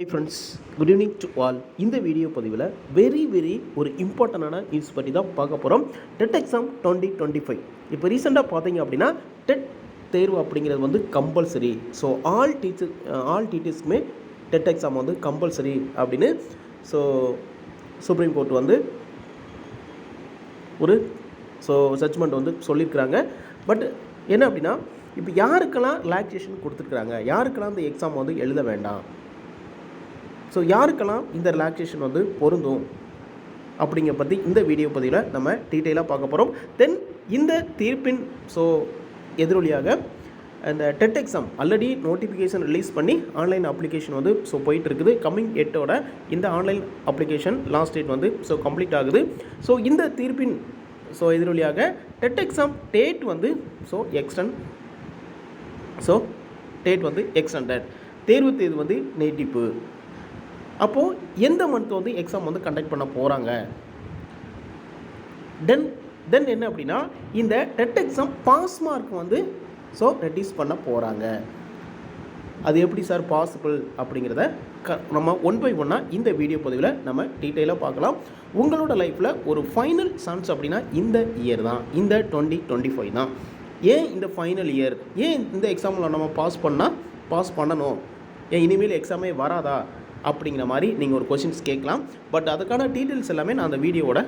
Friends good evening to all இந்த video பதிவில் very very ஒரு இம்பார்ட்டண்டான நியூஸ் பற்றி தான் பார்க்க போகிறோம் TET exam twenty twenty five இப்போ ரீசெண்டாக பார்த்தீங்க அப்படின்னா டெட் தேர்வு அப்படிங்கிறது வந்து compulsory so all teacher all டீச்சர்ஸ்க்குமே TET exam வந்து கம்பல்சரி அப்படின்னு ஸோ சுப்ரீம் கோர்ட் வந்து ஒரு ஸோ ஜட்ஜ்மெண்ட் வந்து சொல்லியிருக்கிறாங்க பட் என்ன அப்படின்னா இப்போ யாருக்கெல்லாம் ரிலாக்ஸேஷன் கொடுத்துருக்குறாங்க? யாருக்கெல்லாம் அந்த எக்ஸாம் வந்து எழுத வேண்டாம்? ஸோ யாருக்கெல்லாம் இந்த ரிலாக்ஸேஷன் வந்து பொருந்தும் அப்படிங்கிற பற்றி இந்த வீடியோ பதிவில் நம்ம டீட்டெயிலாக பார்க்க போகிறோம் தென் இந்த தீர்ப்பின் ஸோ எதிரொலியாக அந்த TET exam already notification release பண்ணி ஆன்லைன் அப்ளிகேஷன் வந்து ஸோ போயிட்டு இருக்குது கம்மிங் எட்டோட இந்த ஆன்லைன் அப்ளிகேஷன் லாஸ்ட் டேட் வந்து ஸோ கம்ப்ளீட் ஆகுது. ஸோ இந்த தீர்ப்பின் ஸோ எதிரொலியாக டெட் எக்ஸாம் டேட் வந்து ஸோ எக்ஸ்டன் ஸோ டேட் வந்து எக்ஸ்டண்டட் தேர்வு தேதி வந்து நீட்டிப்பு. அப்போது எந்த மந்த் வந்து எக்ஸாம் வந்து கண்டக்ட் பண்ண போகிறாங்க தென் தென் என்ன அப்படின்னா இந்த டெட் எக்ஸாம் பாஸ் மார்க் வந்து ஸோ ரெடியூஸ் பண்ண போகிறாங்க அது எப்படி சார் பாசிபிள் அப்படிங்கிறத க நம்ம ஒன் பை ஒன்னாக இந்த வீடியோ பதிவில் நம்ம டீட்டெயிலாக பார்க்கலாம். உங்களோட லைஃப்பில் ஒரு ஃபைனல் சான்ஸ் அப்படின்னா இந்த இயர் தான். இந்த டுவெண்ட்டி டுவெண்ட்டி ஃபைவ் தான். ஏன் இந்த ஃபைனல் இயர் ஏன் இந்த எக்ஸாமில் நம்ம பாஸ் பண்ணால் பாஸ் பண்ணணும்? ஏன் இனிமேல் எக்ஸாமே வராதா? அப்படிங்கிற மாதிரி நீங்கள் ஒரு கொஷின்ஸ் கேட்கலாம். பட் அதுக்கான டீட்டெயில்ஸ் எல்லாமே நான் அந்த வீடியோவோட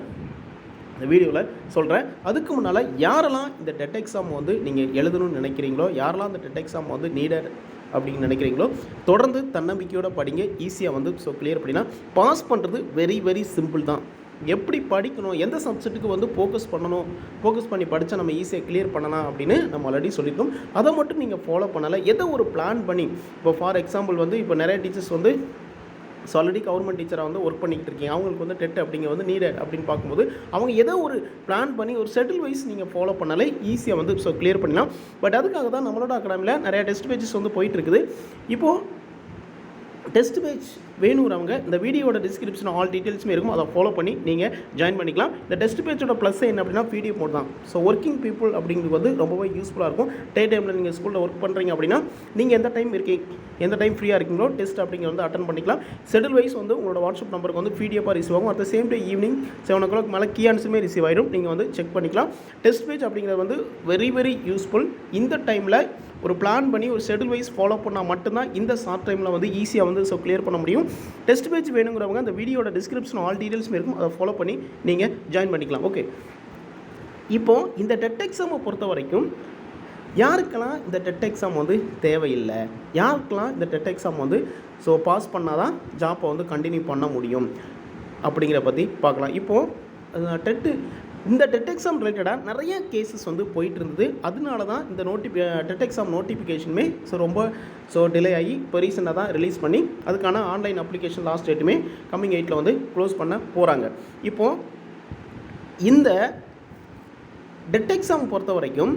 இந்த வீடியோவில் சொல்கிறேன் அதுக்கு முன்னால் யாரெல்லாம் இந்த டெட் எக்ஸாம் வந்து நீங்கள் எழுதணும்னு நினைக்கிறீங்களோ யாரெல்லாம் அந்த டெட் எக்ஸாம் வந்து நீடட் அப்படின்னு நினைக்கிறீங்களோ தொடர்ந்து தன்னம்பிக்கையோட படிங்க. ஈஸியாக வந்து ஸோ கிளியர் அப்படின்னா பாஸ் பண்ணுறது வெரி வெரி சிம்பிள் தான். எப்படி படிக்கணும் எந்த சப்ஜெக்ட்டுக்கு வந்து ஃபோக்கஸ் பண்ணணும் ஃபோக்கஸ் பண்ணி படித்தா நம்ம ஈஸியாக கிளியர் பண்ணலாம் அப்படின்னு நம்ம ஆல்ரெடி சொல்லியிருக்கோம் அதை மட்டும் நீங்கள் ஃபாலோ பண்ணலை. எதை ஒரு பிளான் பண்ணி இப்போ ஃபார் எக்ஸாம்பிள் வந்து இப்போ நிறைய டீச்சர்ஸ் வந்து ஸோ ஆல்ரெடி கவர்மெண்ட் டீச்சராக வந்து ஒர்க் பண்ணிக்கிட்டு இருக்கீங்க. அவங்களுக்கு வந்து டெட் அப்படிங்க வந்து நீடட் அப்படின்னு பார்க்கும்போது அவங்க ஏதோ ஒரு பிளான் பண்ணி ஒரு செட்டில் வைஸ் நீங்கள் ஃபாலோ பண்ணாலே ஈஸியாக வந்து ஸோ கிளியர் பண்ணலாம் பட் அதுக்காக தான் நம்மளோட அகாடமியில் நிறையா டெஸ்ட் பேஜஸ் வந்து போயிட்டு இருக்குது. இப்போது டெஸ்ட் பேச் வேணுங்கிறவங்க இந்த வீடியோட டிஸ்கிரிப்ஷன் ஆல் டீட்டெயில்ஸுமே இருக்கும். அதை ஃபாலோ பண்ணி நீங்கள் ஜாயின் பண்ணிக்கலாம். இந்த டெஸ்ட் பேட்சோட ப்ளஸ் என்ன அப்படின்னா பிடிஎஃப் மோட் தான். ஸோ ஒர்க்கிங் பீப்புள் அப்படிங்கிறது வந்து ரொம்பவே யூஸ்ஃபுல்லாக இருக்கும். டே டைமில் நீங்கள் ஸ்கூலில் ஒர்க் பண்ணுறீங்க அப்படின்னா நீங்கள் எந்த டைம் இருக்கீங்க எந்த டைம் ஃப்ரீயாக இருக்கீங்களோ டெஸ்ட் அப்படிங்கிறது வந்து அட்டன் பண்ணிக்கலாம். ஷெடியூல் வைஸ் வந்து உங்களோட வாட்ஸ்அப் நம்பருக்கு வந்து பிடிஎஃபாக ரிசீவ் ஆகும். At same day evening seven o'clock மேலே கியான்ஸுமே ரிசீவ் ஆயிடும். நீங்கள் வந்து செக் பண்ணிக்கலாம். டெஸ்ட் பேஜ் அப்படிங்கிறது வந்து வெரி வெரி யூஸ்ஃபுல் இந்த டைமில் ஒரு பிளான் பண்ணி ஒரு ஷெடியூல் வைஸ் ஃபாலோ பண்ணால் மட்டும்தான் இந்த ஷார்ட் டைமில் வந்து ஈஸியாக வந்து ஸோ கிளியர் பண்ண முடியும். டெஸ்ட் பேஜ் வேணுங்கிறவங்க அந்த வீடியோட டிஸ்கிரிப்ஷன் ஆல் டீட்டெயில்ஸுமே இருக்கும். அதை ஃபாலோ பண்ணி நீங்கள் ஜாயின் பண்ணிக்கலாம். ஓகே இப்போது இந்த டெட் எக்ஸாமை பொறுத்த வரைக்கும் யாருக்கெல்லாம் இந்த டெட் எக்ஸாம் வந்து தேவையில்லை? யாருக்கெல்லாம் இந்த டெட் எக்ஸாம் வந்து ஸோ பாஸ் பண்ணால் தான் ஜாப்பை வந்து கண்டினியூ பண்ண முடியும்? அப்படிங்கிற பற்றி பார்க்கலாம். இப்போது டெட்டு இந்த டெட் எக்ஸாம் ரிலேட்டடாக நிறைய கேசஸ் வந்து போயிட்டு இருந்தது அதனால தான் இந்த நோட்டி டெட் எக்ஸாம் நோட்டிஃபிகேஷனுமே ஸோ ரொம்ப ஸோ டிலே ஆகி இப்போ ரீசெண்டாக தான் ரிலீஸ் பண்ணி அதுக்கான ஆன்லைன் அப்ளிகேஷன் லாஸ்ட் டேட்டுமே கம்மிங் எயிட்டில் வந்து க்ளோஸ் பண்ண போகிறாங்க இப்போது இந்த டெட் எக்ஸாம் பொறுத்த வரைக்கும்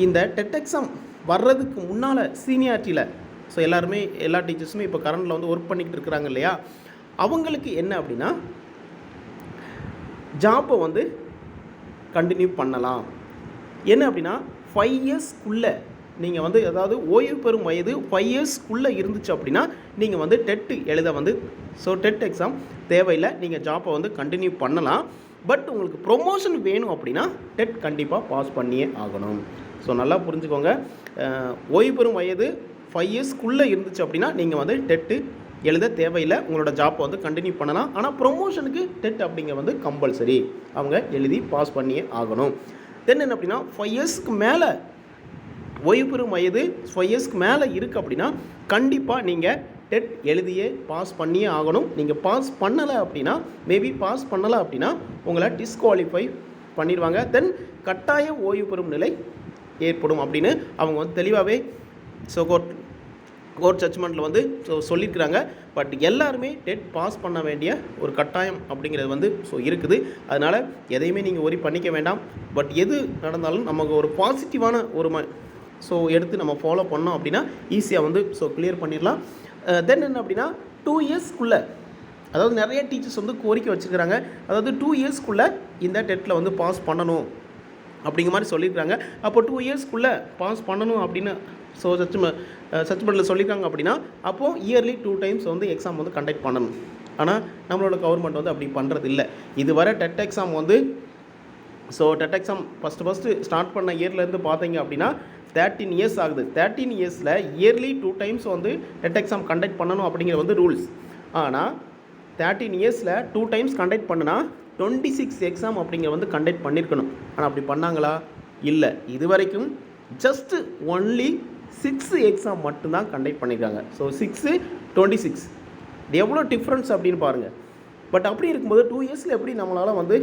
இந்த டெட் எக்ஸாம் வர்றதுக்கு முன்னால் சீனியாரிட்டியில் ஸோ எல்லாருமே எல்லா டீச்சர்ஸுமே இப்போ கரண்டில் வந்து ஒர்க் பண்ணிக்கிட்டு இருக்கிறாங்க இல்லையா? அவங்களுக்கு என்ன அப்படின்னா ஜாப்பை வந்து கண்டினியூ பண்ணலாம். என்ன அப்படின்னா ஃபைவ் இயர்ஸ்க்குள்ளே நீங்கள் வந்து அதாவது ஓய்வு பெறும் வயது ஃபைவ் இயர்ஸ்க்குள்ளே இருந்துச்சு அப்படின்னா நீங்கள் வந்து டெட்டு எழுத வந்து ஸோ டெட் எக்ஸாம் தேவையில்லை நீங்கள் ஜாப்பை வந்து கண்டினியூ பண்ணலாம். பட் உங்களுக்கு ப்ரொமோஷன் வேணும் அப்படின்னா டெட் கண்டிப்பாக பாஸ் பண்ணியே ஆகணும். ஸோ நல்லா புரிஞ்சுக்கோங்க. ஓய்வு பெறும் வயது ஃபைவ் இயர்ஸ்க்குள்ளே இருந்துச்சு அப்படின்னா நீங்கள் வந்து டெட்டு எழுத தேவையில்லை. உங்களோட ஜாப்பை வந்து கண்டினியூ பண்ணலாம். ஆனால் ப்ரொமோஷனுக்கு டெட் அப்படிங்க வந்து கம்பல்சரி அவங்க எழுதி பாஸ் பண்ணியே ஆகணும். தென் என்ன அப்படின்னா ஃபைவ் இயர்ஸ்க்கு மேலே ஓய்வு பெறும் வயது ஃபைவ் இயர்ஸ்க்கு மேலே இருக்குது அப்படின்னா கண்டிப்பாக நீங்கள் டெட் எழுதியே பாஸ் பண்ணியே ஆகணும். நீங்கள் பாஸ் பண்ணலை அப்படின்னா மேபி பாஸ் பண்ணலை அப்படின்னா உங்களை டிஸ்குவாலிஃபை பண்ணிடுவாங்க. தென் கட்டாய ஓய்வு பெறும் நிலை ஏற்படும் அப்படின்னு அவங்க வந்து தெளிவாகவே ஸோ கோர்ட் கோர்ட் ஜட்ஜ்மெண்ட்டில் வந்து ஸோ சொல்லியிருக்கிறாங்க. பட் எல்லாருமே டெட் பாஸ் பண்ண வேண்டிய ஒரு கட்டாயம் அப்படிங்கிறது வந்து ஸோ இருக்குது. அதனால் எதையுமே நீங்கள் ஒரி பண்ணிக்க வேண்டாம். பட் எது நடந்தாலும் நமக்கு ஒரு பாசிட்டிவான ஒரு ம ஸோ எடுத்து நம்ம ஃபாலோ பண்ணோம் அப்படின்னா ஈஸியாக வந்து ஸோ கிளியர் பண்ணிடலாம். தென் என்ன அப்படின்னா டூ இயர்ஸ்க்குள்ளே அதாவது நிறைய டீச்சர்ஸ் வந்து கோரிக்கை வச்சுருக்கிறாங்க. அதாவது டூ இயர்ஸ்க்குள்ளே இந்த டெட்டில் வந்து பாஸ் பண்ணணும் அப்படிங்கிற மாதிரி சொல்லியிருக்காங்க அப்போ டூ இயர்ஸ்க்குள்ளே பாஸ் பண்ணணும் அப்படின்னு ஸோ சர்ச் சர்ச்மெண்ட்டில் சொல்லியிருக்காங்க அப்படின்னா அப்போது இயர்லி டூ டைம்ஸ் வந்து எக்ஸாம் வந்து கண்டக்ட் பண்ணணும். ஆனால் நம்மளோட கவர்மெண்ட் வந்து அப்படி பண்ணுறது இல்லை இதுவரை டெட் எக்ஸாம் வந்து so TET exam first first start பண்ண இயர்லேருந்து பார்த்தீங்க அப்படின்னா தேர்ட்டின் இயர்ஸ் ஆகுது. தேர்ட்டின் இயர்ஸில் இயர்லி டூ டைம்ஸ் வந்து டெட் எக்ஸாம் கண்டக்ட் பண்ணணும் அப்படிங்கிறது வந்து ரூல்ஸ் ஆனால் தேர்ட்டின் இயர்ஸில் டூ டைம்ஸ் கண்டக்ட் பண்ணுனா டுவெண்ட்டி சிக்ஸ் எக்ஸாம் அப்படிங்கிற வந்து கண்டக்ட் பண்ணியிருக்கணும் ஆனால் அப்படி பண்ணாங்களா? இல்லை. இது வரைக்கும் ஜஸ்ட்டு ஒன்லி சிக்ஸு எக்ஸாம் மட்டும்தான் கண்டக்ட் பண்ணியிருக்காங்க ஸோ சிக்ஸு டுவெண்ட்டி சிக்ஸ் எவ்வளோ டிஃப்ரென்ஸ் அப்படின்னு பாருங்கள் பட் அப்படி இருக்கும்போது டூ இயர்ஸில் எப்படி நம்மளால் வந்து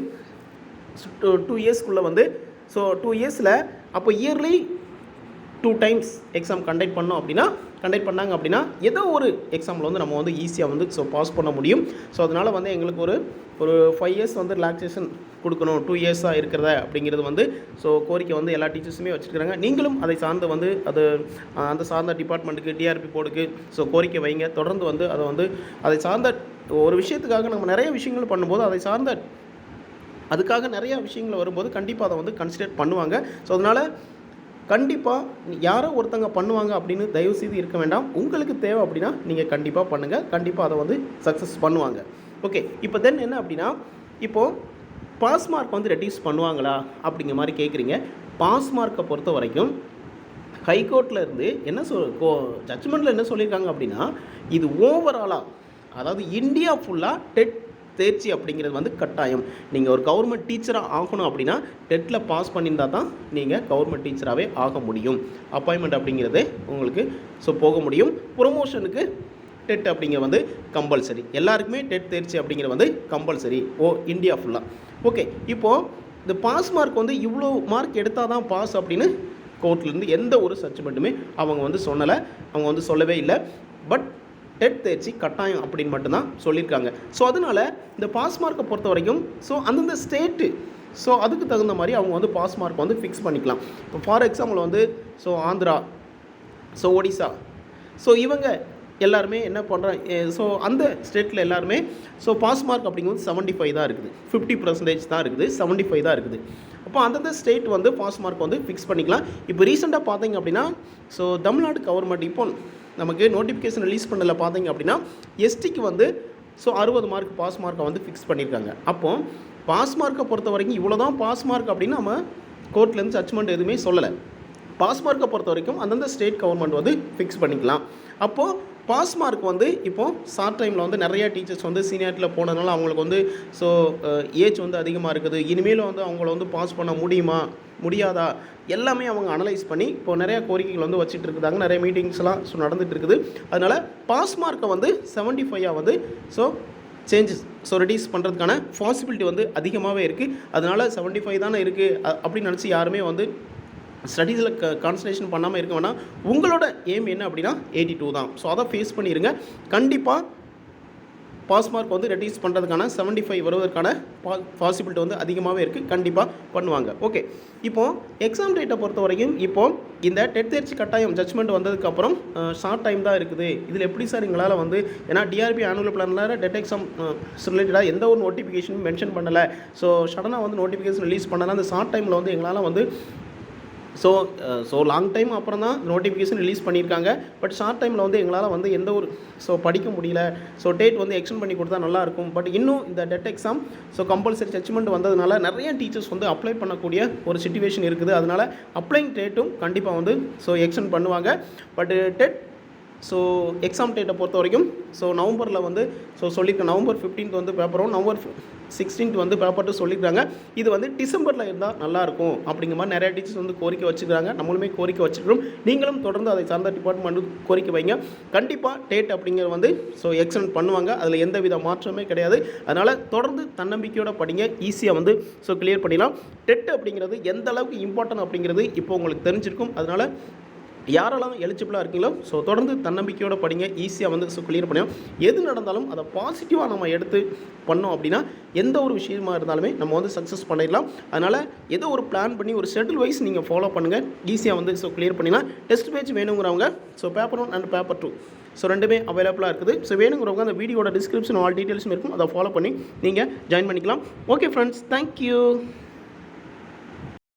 டூ டூ இயர்ஸ்க்குள்ளே வந்து ஸோ டூ இயர்ஸில் அப்போ yearly two times exam conduct பண்ணோம் அப்படின்னா கண்டக்ட் பண்ணாங்க அப்படின்னா ஏதோ ஒரு எக்ஸாமில் வந்து நம்ம வந்து ஈஸியாக வந்து ஸோ பாஸ் பண்ண முடியும். ஸோ அதனால் வந்து எங்களுக்கு ஒரு ஒரு ஃபைவ் இயர்ஸ் வந்து ரிலாக்ஸேஷன் கொடுக்கணும். டூ இயர்ஸாக இருக்கிறத அப்படிங்கிறது வந்து ஸோ கோரிக்கை வந்து எல்லா டீச்சர்ஸுமே வச்சுருக்காங்க நீங்களும் அதை சார்ந்து வந்து அது அந்த சார்ந்த டிபார்ட்மெண்ட்டுக்கு டிஆர்பி போர்டுக்கு ஸோ கோரிக்கை வைங்க. தொடர்ந்து வந்து அதை வந்து அதை சார்ந்த ஒரு விஷயத்துக்காக நம்ம நிறைய விஷயங்கள் பண்ணும்போது அதை சார்ந்த அதுக்காக நிறையா விஷயங்கள் வரும்போது கண்டிப்பாக அதை வந்து கன்சிடர் பண்ணுவாங்க. ஸோ அதனால் கண்டிப்பாக யாரோ ஒருத்தங்க பண்ணுவாங்க அப்படின்னு தயவு செய்து இருக்க வேண்டாம். உங்களுக்கு தேவை அப்படின்னா நீங்கள் கண்டிப்பாக பண்ணுங்கள் கண்டிப்பாக அதை வந்து சக்ஸஸ் பண்ணுவாங்க. ஓகே இப்போ தென் என்ன அப்படின்னா இப்போது பாஸ் மார்க் வந்து ரெடியூஸ் பண்ணுவாங்களா அப்படிங்கிற மாதிரி கேட்குறீங்க பாஸ் மார்க்கை பொறுத்த வரைக்கும் ஹைகோர்ட்டில் இருந்து என்ன சொல் கோ ஜட்ஜ்மெண்ட்டில் என்ன சொல்லியிருக்காங்க அப்படின்னா இது ஓவராலாக அதாவது இந்தியா ஃபுல்லாக டெட் தேர்ச்சி அப்படிங்கிறது வந்து கட்டாயம். நீங்கள் ஒரு கவர்மெண்ட் டீச்சராக ஆகணும் அப்படின்னா டெட்டில் பாஸ் பண்ணியிருந்தால் தான் நீங்கள் கவர்மெண்ட் டீச்சராகவே ஆக முடியும். அப்பாயின்மெண்ட் அப்படிங்கிறது உங்களுக்கு ஸோ போக முடியும். ப்ரொமோஷனுக்கு டெட் அப்படிங்கிற வந்து கம்பல்சரி எல்லாருக்குமே டெட் தேர்ச்சி அப்படிங்கிற வந்து கம்பல்சரி ஓ இந்தியா ஃபுல்லாக ஓகே இப்போது இந்த பாஸ் மார்க் வந்து இவ்வளோ மார்க் எடுத்தால் தான் பாஸ் அப்படின்னு கோர்ட்லேருந்து எந்த ஒரு சர்ச்மெண்ட்டுமே அவங்க வந்து சொல்லலை. அவங்க வந்து சொல்லவே இல்லை. பட் டெட் தேர்ச்சி கட்டாயம் அப்படின்னு மட்டும்தான் சொல்லியிருக்காங்க. ஸோ அதனால் இந்த பாஸ் மார்க்கை பொறுத்த வரைக்கும் ஸோ அந்தந்த ஸ்டேட்டு ஸோ அதுக்கு தகுந்த மாதிரி அவங்க வந்து பாஸ் மார்க் வந்து ஃபிக்ஸ் பண்ணிக்கலாம். இப்போ ஃபார் எக்ஸாம்பிள் வந்து so Andhra so Odisha so இவங்க எல்லாருமே என்ன பண்ணுறாங்க ஸோ அந்த ஸ்டேட்டில் எல்லாருமே ஸோ பாஸ் மார்க் அப்படிங்கிறது செவன்ட்டி ஃபைவ் தான் இருக்குது. ஃபிஃப்டி பர்சன்டேஜ் தான் இருக்குது. செவன்ட்டி ஃபைவ் தான் இருக்குது. அப்போ அந்தந்த ஸ்டேட் வந்து பாஸ் மார்க் வந்து ஃபிக்ஸ் பண்ணிக்கலாம். இப்போ ரீசெண்டாக பார்த்தீங்க அப்படின்னா ஸோ தமிழ்நாடு கவர்மெண்ட் இப்போ நமக்கு நோட்டிஃபிகேஷன் ரிலீஸ் பண்ணல பார்த்தீங்க அப்படின்னா எஸ்டிக்கு வந்து ஸோ அறுபது மார்க் பாஸ் மார்க்கை வந்து ஃபிக்ஸ் பண்ணியிருக்காங்க அப்போ பாஸ் மார்க்கை பொறுத்த வரைக்கும் இவ்வளோ தான் பாஸ் மார்க் அப்படின்னு நம்ம கோர்ட்லேருந்து ஜட்மெண்ட் எதுவுமே சொல்லலை. பாஸ் மார்க்கை பொறுத்த வரைக்கும் அந்தந்த ஸ்டேட் கவர்மெண்ட் வந்து ஃபிக்ஸ் பண்ணிக்கலாம். அப்போது பாஸ் மார்க் வந்து இப்போது ஷார்ட் டைமில் வந்து நிறையா டீச்சர்ஸ் வந்து சீனியாரிட்டியில் போனதுனால அவங்களுக்கு வந்து ஸோ ஏஜ் வந்து அதிகமாக இருக்குது. இனிமேலும் வந்து அவங்கள வந்து பாஸ் பண்ண முடியுமா? முடியாதா? எல்லாமே அவங்க அனலைஸ் பண்ணி இப்போ நிறையா கோரிக்கைகள் வந்து வச்சுட்டு இருக்குதாங்க நிறைய மீட்டிங்ஸ்லாம் ஸோ நடந்துட்டு இருக்குது. அதனால் பாஸ் மார்க்கை வந்து செவன்ட்டி ஃபைவாக வந்து ஸோ சேஞ்சஸ் ஸோ ரெடியூஸ் பண்ணுறதுக்கான பாசிபிலிட்டி வந்து அதிகமாகவே இருக்குது அதனால் செவன்ட்டி ஃபைவ் தானே இருக்குது அப்படின்னு நினச்சி யாருமே வந்து ஸ்டடீஸில் க கான்சன்ட்ரேஷன் பண்ணாமல் இருக்க வேணாம். உங்களோட எய்ம் என்ன அப்படின்னா எயிட்டி டூ தான். ஸோ அதை ஃபேஸ் பண்ணிடுங்க கண்டிப்பாக பாஸ் மார்க் வந்து ரெடியூஸ் பண்ணுறதுக்கான செவன்ட்டி ஃபைவ் வருவதற்கான பா பாசிபிலிட்டி வந்து அதிகமாகவே இருக்குது கண்டிப்பாக பண்ணுவாங்க. ஓகே இப்போது எக்ஸாம் டேட்டை பொறுத்த வரைக்கும் இப்போது இந்த டெட் தேர்ச்சி கட்டாயம் ஜட்ஜ்மெண்ட் வந்ததுக்கப்புறம் ஷார்ட் டைம் தான் இருக்குது. இதில் எப்படி சார் எங்களால் வந்து ஏன்னா டிஆர்பி ஆனுவல் பிளானில் டெட் எக்ஸாம் ரிலேட்டடாக எந்த ஒரு நோட்டிஃபிகேஷனும் மென்ஷன் பண்ணலை. ஸோ சடனாக வந்து நோட்டிஃபிகேஷன் ரிலீஸ் பண்ணலாம் அந்த ஷார்ட் டைமில் வந்து எங்களால் வந்து ஸோ ஸோ லாங் டைம் அப்புறம் தான் நோட்டிஃபிகேஷன் ரிலீஸ் பண்ணியிருக்காங்க. பட் ஷார்ட் டைமில் வந்து எங்களால் வந்து எந்த ஒரு ஸோ படிக்க முடியல. ஸோ டேட் வந்து எக்ஸ்டெண்ட் பண்ணி கொடுத்தா நல்லாயிருக்கும் பட் இன்னும் இந்த TET exam so compulsory judgement வந்ததுனால நிறைய டீச்சர்ஸ் வந்து அப்ளை பண்ணக்கூடிய ஒரு சுச்சுவேஷன் இருக்குது. அதனால் அப்ளைங் டேட்டும் கண்டிப்பாக வந்து ஸோ எக்ஸ்டெண்ட் பண்ணுவாங்க. பட் டெட் ஸோ எக்ஸாம் டேட்டை பொறுத்த வரைக்கும் ஸோ நவம்பரில் வந்து ஸோ சொல்லியிருக்கேன் நவம்பர் 15th வந்து பேப்பரும் நவம்பர் சிக்ஸ்டீன்த் வந்து பேப்பர் சொல்லியிருக்காங்க இது வந்து டிசம்பரில் இருந்தால் நல்லாயிருக்கும் அப்படிங்கிற மாதிரி நிறைய டீச்சர்ஸ் வந்து கோரிக்கை வச்சுக்கிறாங்க. நம்மளுமே கோரிக்கை வச்சுக்கிறோம். நீங்களும் தொடர்ந்து அதை சார்ந்த டிபார்ட்மெண்ட் கோரிக்கை வைங்க. கண்டிப்பாக டேட் அப்படிங்கிறது வந்து ஸோ எக்ஸலண்ட் பண்ணுவாங்க. அதில் எந்த வித மாற்றமே கிடையாது. அதனால் தொடர்ந்து தன்னம்பிக்கையோட படிங்க. ஈஸியாக வந்து ஸோ கிளியர் பண்ணிடலாம். டெட் அப்படிங்கிறது எந்த அளவுக்கு இம்பார்ட்டன்ட் அப்படிங்கிறது இப்போ உங்களுக்கு தெரிஞ்சிருக்கும். அதனால் யாரெல்லாம் எலிஜிபிளாக இருக்கீங்களோ ஸோ தொடர்ந்து தன்னம்பிக்கையோட படிங்க ஈஸியாக வந்து ஸோ கிளியர் பண்ணியும் எது நடந்தாலும் அதை பாசிட்டிவாக நம்ம எடுத்து பண்ணோம் அப்படின்னா எந்த ஒரு விஷயமா இருந்தாலுமே நம்ம வந்து சக்ஸஸ் பண்ணிடலாம். அதனால் ஏதோ ஒரு பிளான் பண்ணி ஒரு ஷெட்யூல் வைஸ் நீங்கள் ஃபாலோ பண்ணுங்கள் ஈஸியாக வந்து ஸோ கிளியர் பண்ணிடலாம் டெஸ்ட் பேஜ் வேணுங்கிறவங்க so paper one and paper two so ரெண்டுமே அவைலபிளாக இருக்குது. ஸோ வேணுங்கிறவங்க அந்த வீடியோட டிஸ்கிரிப்ஷன் ஆல் டீட்டெயில்ஸும் இருக்கும். அதை ஃபாலோ பண்ணி நீங்கள் ஜாயின் பண்ணிக்கலாம். Okay friends thank you